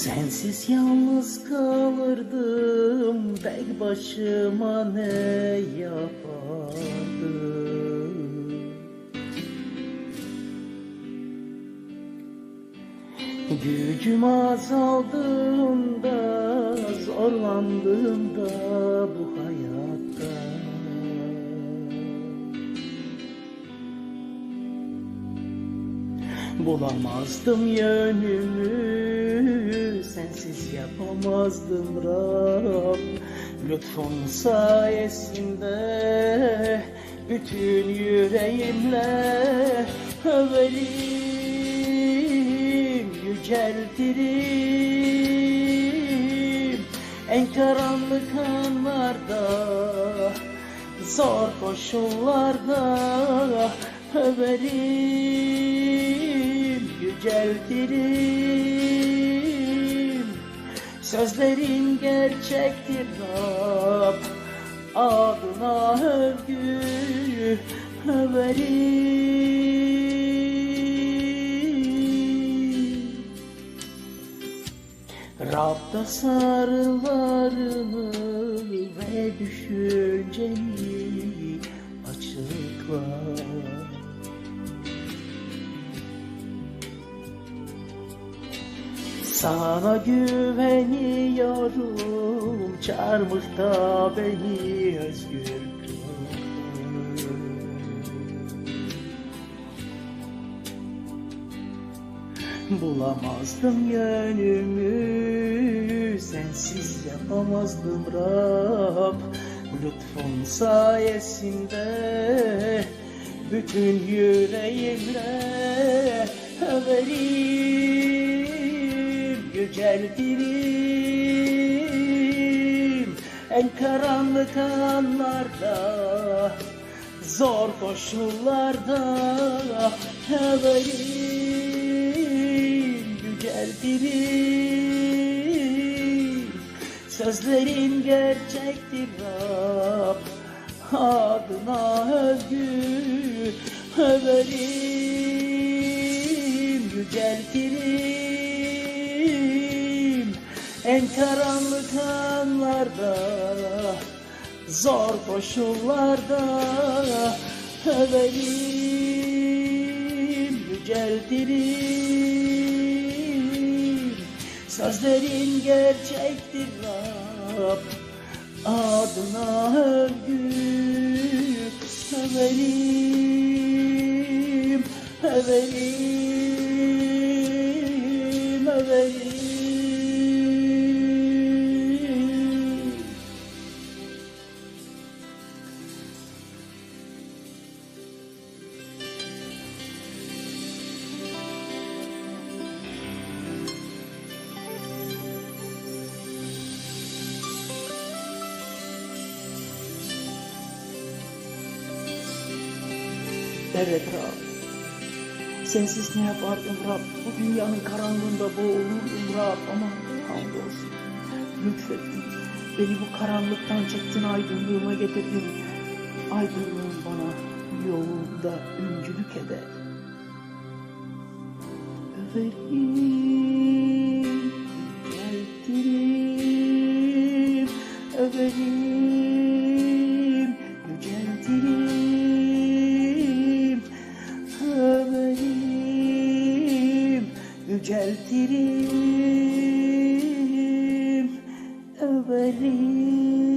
Sensiz yalnız kalırdım tek başıma ne yapardım? Gücüm azaldığında zorlandığımda Bulamazdım yönümü Sensiz yapamazdım Rab Lütfun sayesinde Bütün yüreğimle Överim Yüceltirim. En karanlık anlarda Zor koşullarda överim, yüceltirim. Sözlerin gerçektir Rab, adına övgü överim. Rab'da sarılarını ve düşünceni açıkla Sana güveniyorum çarmıhta beni özgür kıl. Bulamazdım yönümü Sensiz yapamazdım Rab. Lütfun sayesinde Bütün yüreğimle överim Yüceltirim En karanlık anlarda Zor koşullarda överim Yüceltirim Sözlerin gerçektir Rab. Adına övgü överim Yüceltirim En karanlık anlarda Zor koşullarda överim Yüceltirim Sözlerin gerçektir Rab Adına övgü överim Överim Överim Evet Rab. Sensiz ne yapardım Rab? Bu dünyanın karanlığında boğulurdum Rab ama hamdolsun. Lütfettin. Beni bu karanlıktan çektin aydınlığıma getirdin. Aydınlığın bana yolunda öncülük eder. Överim. Öterim, överim.